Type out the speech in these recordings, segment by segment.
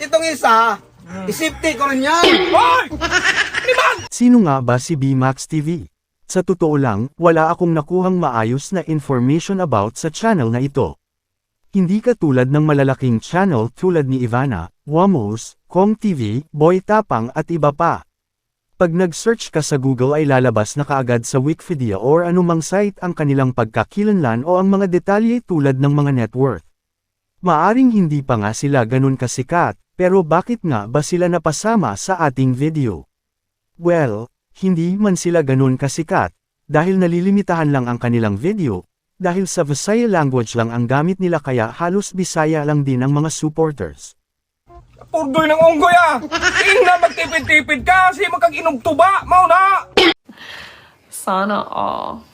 Itong isa, isipti ko rin yan. Hoy! Sino nga ba si BMAX TV? Sa totoo lang, wala akong nakuhang maayos na information about sa channel na ito. Hindi katulad ng malalaking channel tulad ni Ivana, Wamos, Kong TV, Boy Tapang at iba pa. Pag nag-search ka sa Google ay lalabas na kaagad sa Wikipedia or anumang site ang kanilang pagkakilanlan o ang mga detalye tulad ng mga net worth. Maaring hindi pa nga sila ganun kasikat, pero bakit nga ba sila napasama sa ating video? Well, hindi man sila ganun kasikat, dahil nalilimitahan lang ang kanilang video, dahil sa Visaya language lang ang gamit nila kaya halos Bisaya lang din ang mga supporters. Purdoy ng unggoy ah! Ina magtipid-tipid ka kasi magkaginog tuba, mau na! Sana all.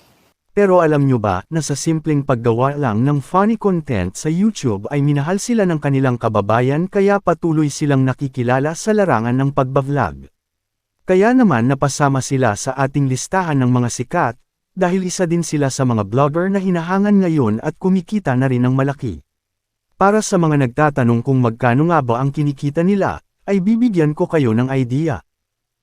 Pero alam nyo ba na sa simpleng paggawa lang ng funny content sa YouTube ay minahal sila ng kanilang kababayan kaya patuloy silang nakikilala sa larangan ng pagbablog. Kaya naman napasama sila sa ating listahan ng mga sikat, dahil isa din sila sa mga vlogger na hinahangan ngayon at kumikita na rin ng malaki. Para sa mga nagtatanong kung magkano nga ba ang kinikita nila, ay bibigyan ko kayo ng idea.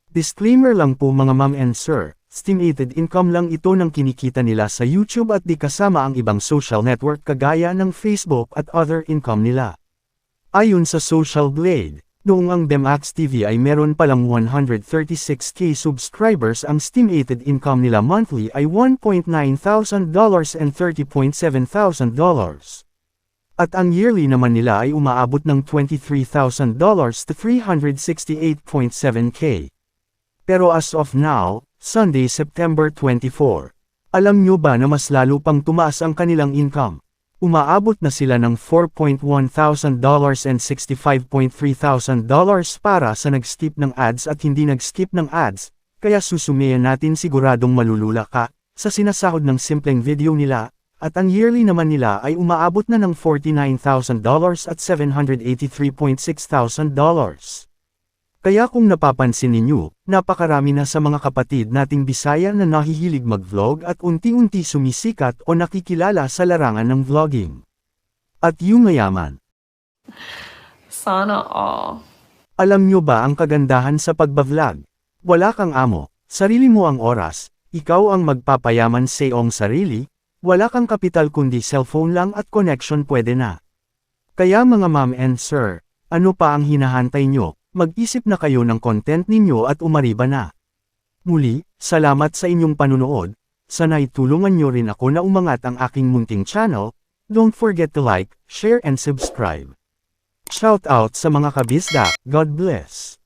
Disclaimer lang po mga ma'am and sir, estimated income lang ito ng kinikita nila sa YouTube at di kasama ang ibang social network kagaya ng Facebook at other income nila. Ayon sa Social Blade, noong ang Demax TV ay meron palang 136k subscribers ang estimated income nila monthly ay $1.9 thousand dollars and $30.7 thousand dollars. At ang yearly naman nila ay umaabot ng $23,000 to 368.7k. Pero as of now, Sunday, September 24, alam nyo ba na mas lalo pang tumaas ang kanilang income? Umaabot na sila ng $4.1 thousand dollars and $65.3 thousand dollars para sa nag-skip ng ads at hindi nag-skip ng ads, kaya susumayan natin siguradong malulula ka, sa sinasahod ng simpleng video nila, at ang yearly naman nila ay umaabot na ng $49,000 at $783.6 thousand dollars. Kaya kung napapansin ninyo, napakarami na sa mga kapatid nating Bisaya na nahihilig mag-vlog at unti-unti sumisikat o nakikilala sa larangan ng vlogging. At yung mayaman, Sana all. alam nyo ba ang kagandahan sa pagbablog? Wala kang amo, sarili mo ang oras, ikaw ang magpapayaman sa iyong sarili, wala kang kapital kundi cellphone lang at connection pwede na. Kaya mga ma'am and sir, ano pa ang hinahantay nyo, mag-isip na kayo ng content ninyo at umariba na. Muli, salamat sa inyong panunood, sana'y tulungan nyo rin ako na umangat ang aking munting channel, don't forget to like, share and subscribe. Shout out sa mga kabisda, God bless.